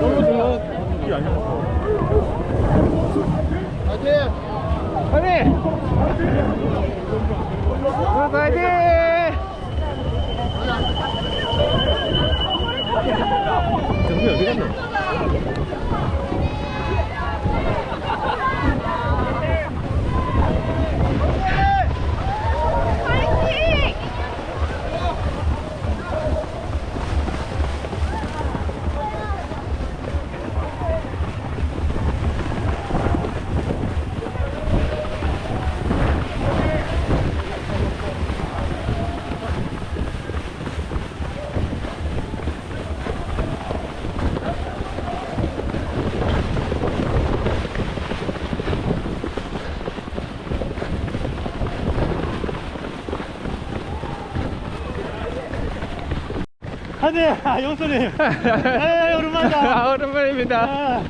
정신 어디 갔노? 안돼 아, 용선님. 에이 오랜만이다. 아, 오랜만입니다. 아,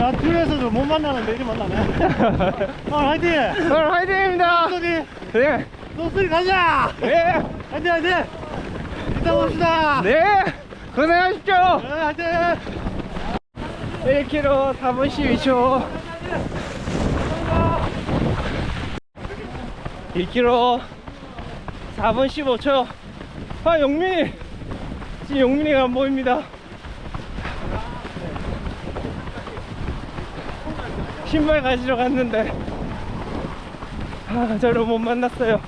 야 둘에서도 못 만나는데 이리 만나네. 어 화이팅! 오늘 화이팅입니다. 용선님. 네. 녹슬이 가자! 네. 화이팅 화이팅! 이따 봅시다. 네. 고생하십시오. 네, 화이팅! 1km 4분 12초. 2km 4분 15초. 아 용민이 지금 용민이가 안 보입니다 신발 가지러 갔는데 아 저를 못 만났어요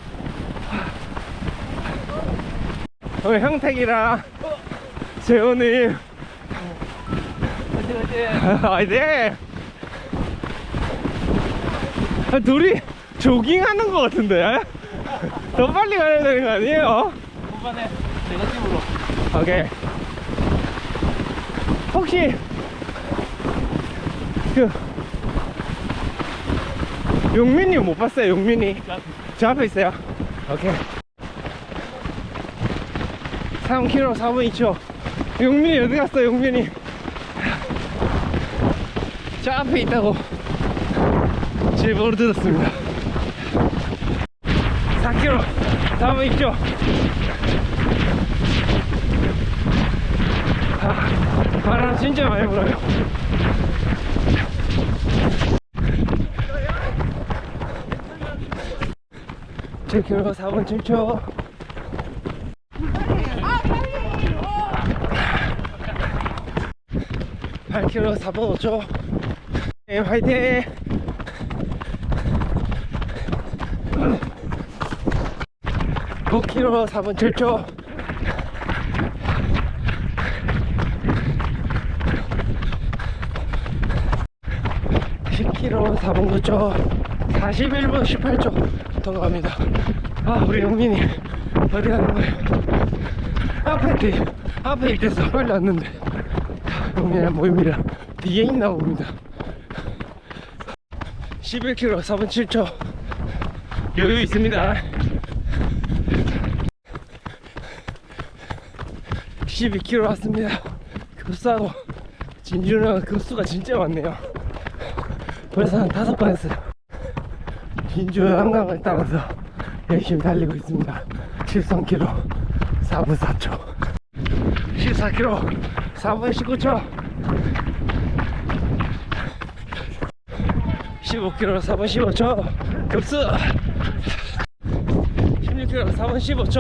오늘 형택이랑 재호님 화이팅! 아, 둘이 조깅하는 것 같은데? 더 빨리 가야 되는 거 아니에요? 후반에 내가 팀으로 오케이. 혹시 그 용민이 못 봤어요? 용민이 저 앞에 있어요. 오케이. 3km 4분 2초. 용민이 어디 갔어? 용민이. 저 앞에 있다고 제보를 들었습니다. 4km 4분 2초. 아, 바람 진짜 많이 불어요. 제 킬로 4분 7초. 팔 킬로 4분 5초. 네, 화이팅! 오 킬로 4분 7초. 10km 4분 9초 41분 18초 더 갑니다. 아 우리 용민이 어디 가는 거예요. 앞에 있대. 앞에 있대서 빨리 왔는데. 안 보입니다 뒤에 있나 봅니다. 11km 4분 7초 여유 있습니다. 12km 왔습니다. 급수하고. 진주는 급수가 진짜 많네요 벌써 한 다섯 번 했어요. 진주 한강을 따라서 열심히 달리고 있습니다. 13km 4분 4초. 14km 4분 19초. 15km 4분 15초. 급수. 16km 4분 15초.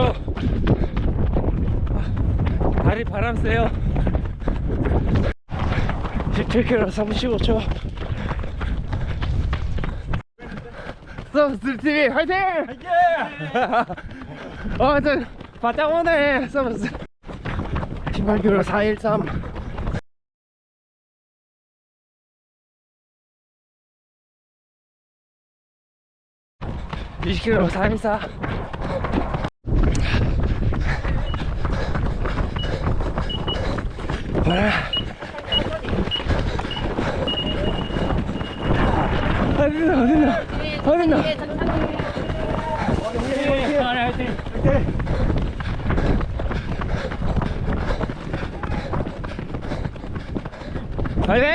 아, 다리 바람 세요. 17km 4분 15초. 서브스 TV 화이팅! 어, 저 바짝 오네 서브스. 18km 413 20km 414 뭐야 어딨나 어딨나 화이팅!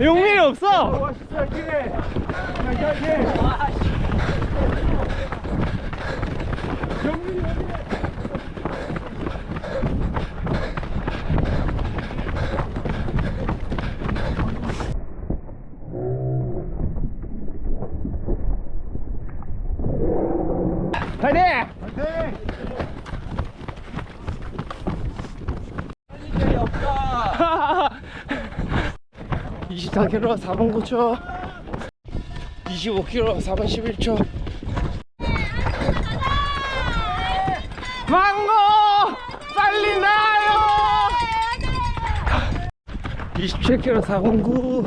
용민이 없어! 파이팅! 24km 4분 9초. 25km 4분 11초. 망고! 빨리 나요? 27km 4분 9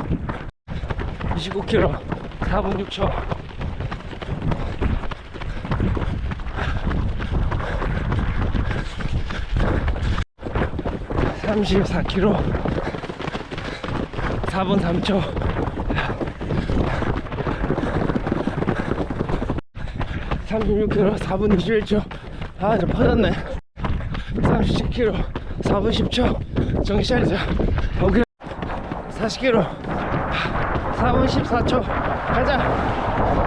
29km 4분 6초. (34km) 4분 3초. 36km 4분 21초. 아 좀 퍼졌네. 37km 4분 10초. 정신 차리자 오케이. 40km 4분 14초. 가자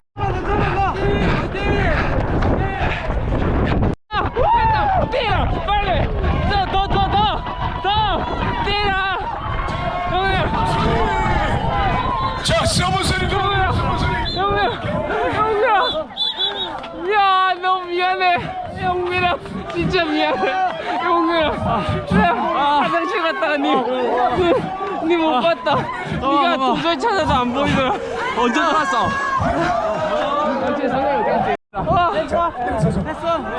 형민아 진짜 미안해. 형민아 아, 화장실 갔다가 니니못 봤다. 니가 도저히 찾아도 안 보이더라. 언제 들어왔어 갔지 됐어.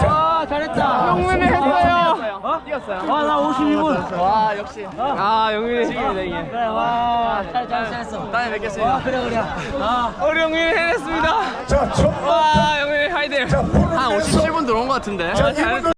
와 잘했다. 영민이 했어요. 어? 와나 52분. 와 역시. 아 영민이. 지금이다 이게 그래 와잘 잘했어. 다음에 뵙겠습니다. 그래 그래. 아 우리 영민이 해냈습니다. 자, 첫와 영민 이 하이들 자, 한 57분 들어온 것 같은데. 자, 1분